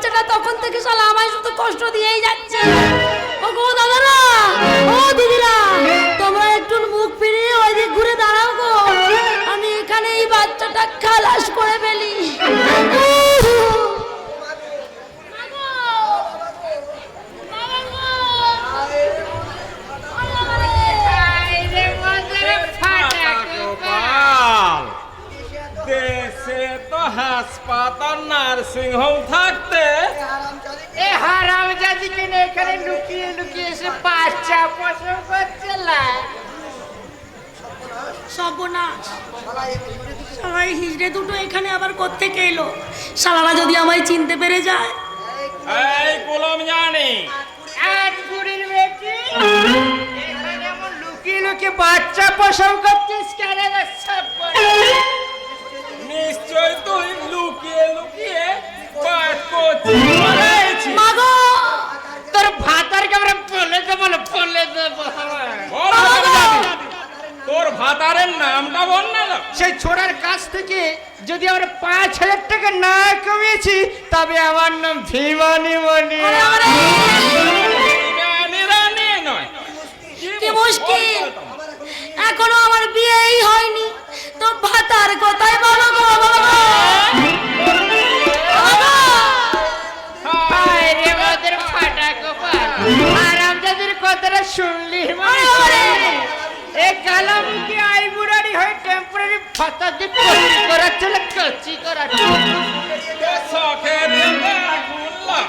বাচ্চাটা তখন থেকে শালা আমায় শুধু কষ্ট দিয়েই যাচ্ছে। ও গো দাদারা, ও দিদিরা, তোমরা একটু মুখ ফিরিয়ে ওই দিক ঘুরে দাঁড়াও গো। আমি এখানে এই বাচ্চাটা খালাস করে ফেলি। হাসপাতাল নার্সিং হোম থাকতে এ হারাম জাতিকে নিয়ে এখানে লুকিয়ে লুকিয়ে এসে বাচ্চা প্রসব করছে সর্বনাশ। সবাই হিজড়ে দুটো এখানে আবার কোত্থেকে এলো? শালারা যদি আমায় চিনতে পেরে যায়? এই গোলাম জানি। আর বুড়ির বেটি। এখানে এমন লুকিয়ে লুকিয়ে বাচ্চা করছিস কেন নিশ্চয় তুই লুকিয়ে লুকিয়ে পাঠ করছিস মাগো তোর ভাতারকে আমরা বলে দেবো না বলে দেবো বল গোলাম জানি। তোর ভাতারের নামটা বল না সেই ছোড়ার কাছ থেকে যদি আমরা পাঁচ হাজার টাকা না কমিয়েছি তবে আমার নাম ভীমানি মনি। আরে, আরে, কি মুশকিল? এখনও আমার বিয়েই হয়নি। তো ভাতার কোথায় বলো গো বাবা গো? বাবা গো! রে ওদের ফাটা কপাল কথাটা শুনলি এ কালামুখী আইবুড়ারি হয়ে টেম্পোরারি ফাতা দিয়ে কচি করাচ্ছে না কচি করাচ্ছে শখের গুল্লা?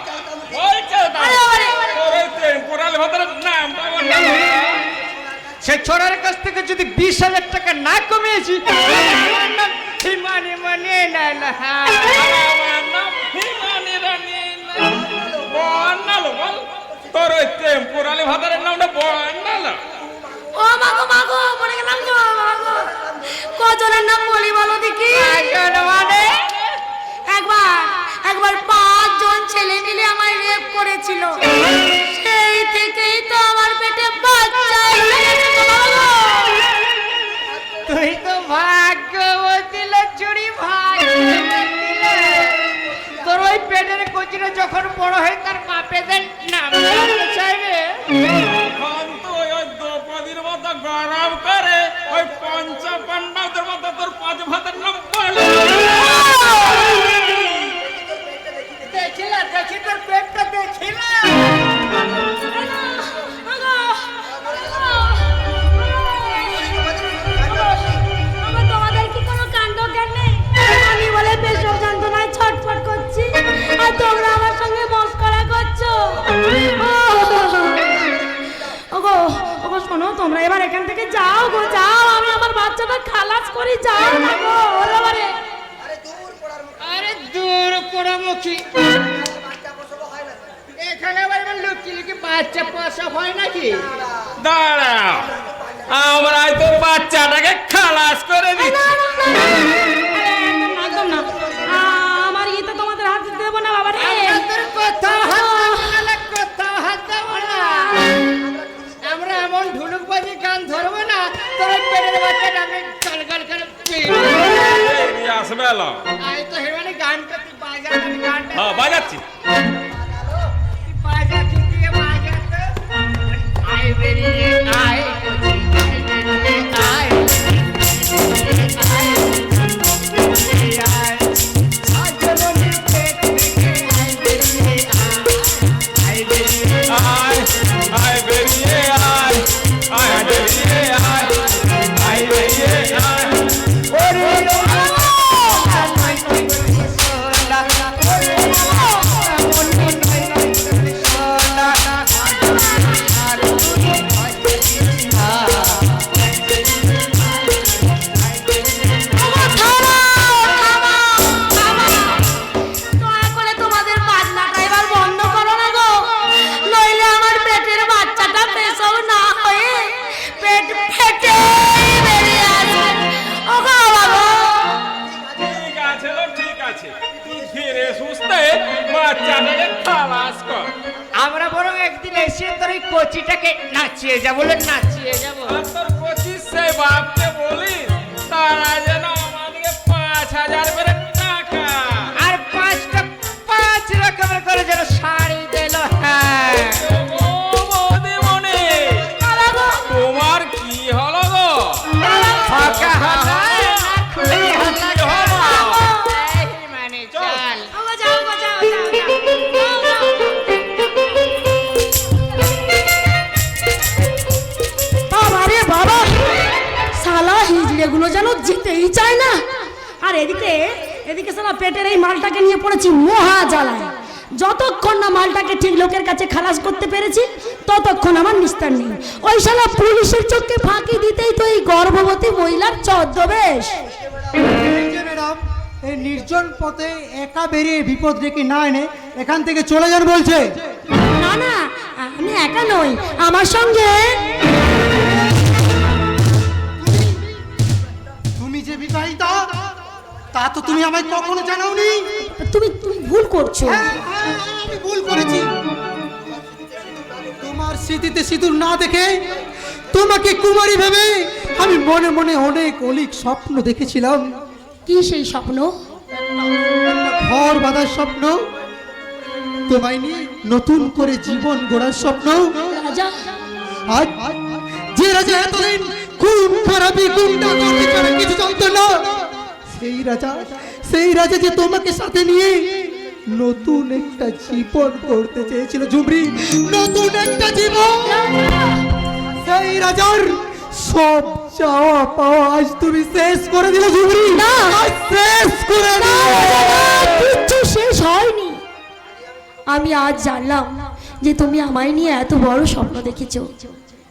বলছে তো। আরে, আরে। তোর ওই টেম্পোরাল ভাতারের নামটা বল। না তো। সে ছোড়ার কাছ থেকে যদি বিশ হাজার টাকা না কমিয়েছি হিমানি মানে না না হ্যাঁ তোর ওই টেম্পোরালি ভাতারের নামটা বর্ণালো। ও মাগো মাগো মনে গেলাম গো মাগো কজনের নাম বলি বলো দেখি। মানে? একবার একবার পাঁচজন ছেলে মিলে আমায় রেপ করেছিল। সেই থেকেই তো আমার পেটে বাচ্চা তুই তো ভাগ্যবতী চুরি লে। তোর ওই পেটের কচিটা যখন বড় হয় তার বাপেদের নাম। ওই পঞ্চ পাণ্ডবদের মতো তোর পাঁচ ভাতের নাম বাচ্চাটা খালাস করে যাও না গো ওরে। আরে দূর পোড়ামুখী এখানে আবার লুকি লুকি বাচ্চা প্রসব হয় নাকি? দাঁড়াও। আমরাই তো বাচ্চাটাকে খালাস করে দিচ্ছি। এই আসবে এলো। আয় তো হেমানি গানটা তুই বাজা তুই গানটা হ্যাঁ বাজাচ্ছি তুই বাজা তুই দিয়ে বাজা তো। আয় বেরিয়ে আয় বাচ্চাটাকে খালাস কর। আমরা বরং একদিন এসে তোর এই কচিটাকে নাচিয়ে যাব বলে নাচিয়ে যাব। তোর কচি সে বাপকে বলি তারা যেন আমাদেরকে পাঁচ হাজার যেন যেতেই চায় না। আর এদিকে এদিকে সারা পেটের এই মালটাকে নিয়ে পড়েছি মহা জ্বালায় যতক্ষণ না মালটাকে ঠিক লোকের কাছে খালাস করতে পেরেছি ততক্ষণ আমার নিস্তার নেই। ওই শালা পুলিশের চোখকে ফাঁকি দিতেই তো এই গর্ভবতী মহিলার ছদ্মবেশ। এই নির্জন পথে একা বেরিয়ে বিপদ ডেকে না এনে এখান থেকে চলে যান বলছে। না না আমি একা নই আমার সঙ্গে তা তো তুমি আমায় কখনো জানাওনি? তুমি তুমি ভুল করছ। হ্যাঁ, হ্যাঁ, আমি ভুল করেছি। তোমার স্মৃতিতে সিঁদুর না দেখে তোমাকে কুমারী ভেবে আমি মনে মনে অনেক অলিক স্বপ্ন দেখেছিলাম। কি সেই স্বপ্ন? ঘর বাঁধার স্বপ্ন তোমায় নিয়ে নতুন করে জীবন গড়ার স্বপ্ন। রাজা? আজ যে রাজা এতদিন খুন খারাপি গুন্ডা করতে ছাড়া কিছু জানতো না। সেই রাজা সেই রাজা যে তোমাকে সাথে নিয়ে নতুন একটা জীবন করতে চেয়েছিল ঝুমরি। নতুন একটা জীবন। সেই রাজার সব চাওয়া পাওয়া আজ তুমি শেষ করে দিলে। আজ শেষ করে কিচ্ছু শেষ হয়নি। আমি আজ জানলাম যে তুমি আমায় নিয়ে এত বড় স্বপ্ন দেখেছ।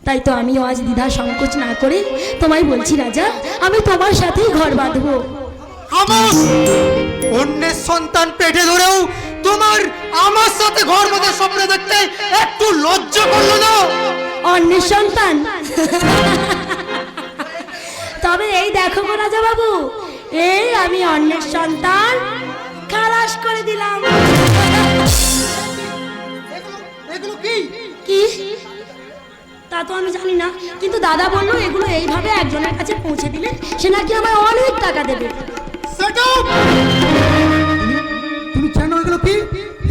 তাই তো আমিও আজ দ্বিধা সংকোচ না করে তোমায় বলছি রাজা আমি তোমার সাথেই ঘর বাঁধবো। আমার অন্যের সন্তান পেটে ধরেও তোমার আমার সাথে ঘর বাঁধার স্বপ্ন দেখতে একটু লজ্জা করল না? অন্যের সন্তান? তবে এই দেখো গো রাজা বাবু এই আমি অন্যের সন্তান খালাস করে দিলাম। এগুলো কি? কি? তা তো আমি জানি না কিন্তু দাদা বলল এগুলো এইভাবে একজনের কাছে পৌঁছে দিলে সে নাকি আমায় অনেক টাকা দেবে! তুমি জানো এগুলো কি?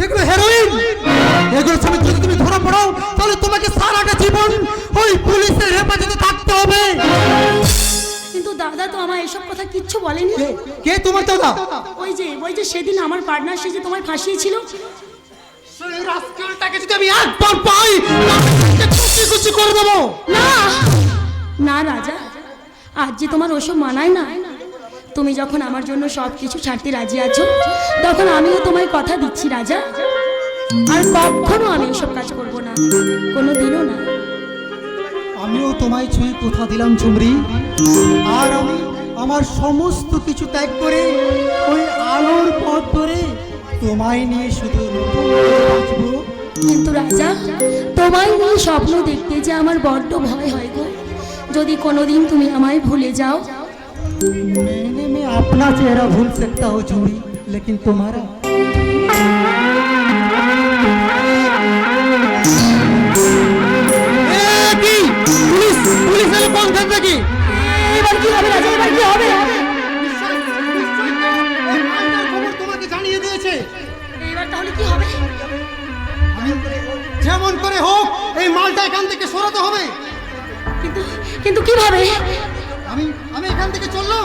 এগুলো হেরোইন এগুলো সঙ্গে যদি তুমি ধরা পড়ো তাহলে তোমাকে সারাটা জীবন ওই পুলিশের হেফাজতে থাকতে হবে। কিন্তু দাদা তো আমায় এসব কথা কিচ্ছু বলেনি। কে- তোমার দাদা? ওই যে ওই যে সেদিন আমার পার্টনার সে যে তোমায় ফাঁসিয়েছিল। সেই রাস্কেলটাকে যদি আমি একবার পাই কুচি কুচি করে দেবো। না! না রাজা আজ যে তোমার ওসব মানায় না তুমি যখন আমার জন্য সব কিছু ছাড়তে রাজি আছো তখন আমিও তোমায় কথা দিচ্ছি রাজা। আর কখনো আমি এসব কাজ করব না কোনো দিনও না। আমিও তোমায় ছুঁয়ে কথা দিলাম চুমরি আর আমি আমার সমস্ত কিছু ত্যাগ করে ওই আলোর পথ ধরে তোমায় নিয়ে শুধু কিন্তু রাজা তোমায় নিয়ে স্বপ্ন দেখতে যে আমার বড্ড ভয় হয় গো। যদি কোনোদিন তুমি আমায় ভুলে যাও अपना चेहरा भूल सकता हो चूड़ी लेकिन तुम्हारा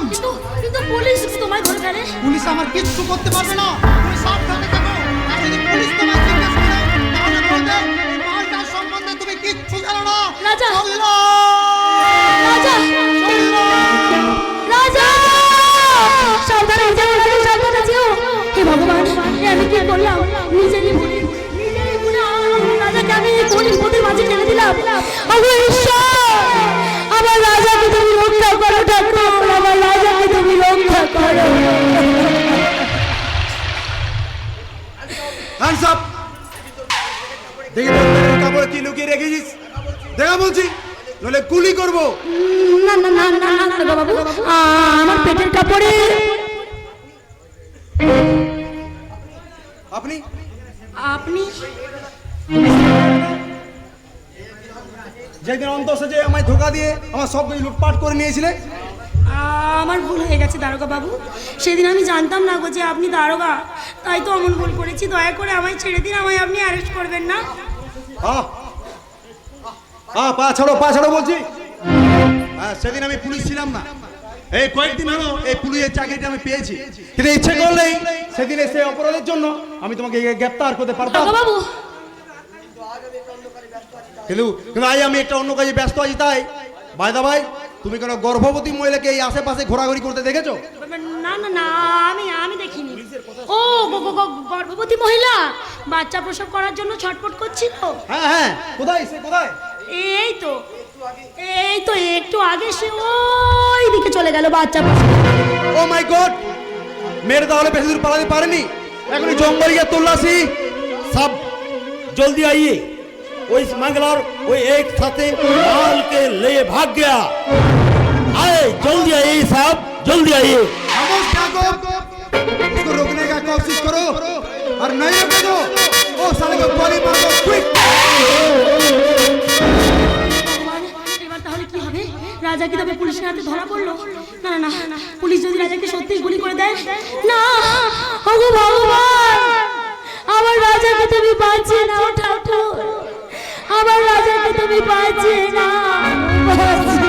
কিন্তু কিন্তু পুলিশ তোমায় ধরে ফেলে পুলিশ আমার কিচ্ছু করতে পারবে না। তুমি সাবধানে থাকো। আর যদি পুলিশ তোমায় জিজ্ঞেস করে তাহলে বলবে মালটার সম্বন্ধে তুমি কিচ্ছু জানো না। রাজা। রাজা! চললাম। রাজা! সাবধানে যেও রাজা সাবধানে যেও হে ভগবান আমি কি করলাম? নিজেরই ভুলে নিজেরই ভুলে রাজাকে আমি কোন বিপদের মাঝে ঠেলে দিলাম। আমার ঈশ্বর হ্যান্ডস আপ দেখি কাপড়ে কি লুকিয়ে রেখেছিস। দেখা বলছি নলে গুলি করব। না না না না না বাবু। আমার পেটের কাপড়ে। আপনি? আপনি? যেদিন অন্তর যে আমায় ধোকা দিয়ে আমার সব কিছু লুটপাট করে নিয়েছিলে আমার ভুল হয়ে গেছে দারোগা বাবু। সেদিন আমি জানতাম না গো যে আপনি দারোগা। তাই তো এমন ভুল করেছি। দয়া করে আমায় ছেড়ে দিন আমায় আপনি অ্যারেস্ট করবেন না। পা ছাড়ো পা ছাড়ো বলছি। সেদিন আমি পুলিশ ছিলাম না। এই কয়েকদিন হলো এই পুলিশের চাকরিটা আমি পেয়েছি। কিন্তু ইচ্ছে করলেই সেদিন এসে অপরাধের জন্য আমি তোমাকে গ্রেপ্তার করতে পারতাম। বাবু। কিন্তু কিন্তু আজ আমি একটা অন্য কাজে ব্যস্ত আছি তাই। বাইদা ভাই তুমি কোনো গর্ভবতী মহিলাকে এই আশেপাশে ঘোরাঘুরি করতে দেখেছ? না না না আমি আমি দেখিনি। ও গর্ভবতী মহিলা? বাচ্চা প্রসব করার জন্য ছটফট করছিল? হ্যাঁ হ্যাঁ কোথায় সে কোথায়? এই তো এই তো একটু আগে সে ওই দিকে চলে গেল বাচ্চা ও মাই গড মেরে তাহলে বেশি দূর পালাতে পারেনি? এখনই জঙ্গল গিয়ে তোল্লাসি সব জলদি আইয়ে। वो स्मगलर वो एक साथे माल के लिए भाग गया आए जल्दी आइए साहब जल्दी आइए खामोश ठाकुर उसको रोकने का कोशिश करो और नहीं रोके तो ओ साले को गोली मार दो क्विक ভগবান, এবার তাহলে কি হবে রাজা কি তবে পুলিশের হাতে ধরা পড়লো না না না পুলিশ যদি রাজাকে সত্যি গুলি করে দেয় না ওগো ভগবান আমার রাজাকে তুমি বাঁচিয়ে নাও ঠাকুর আমার রাজাকে তুমি বাঁচিয়ে নাও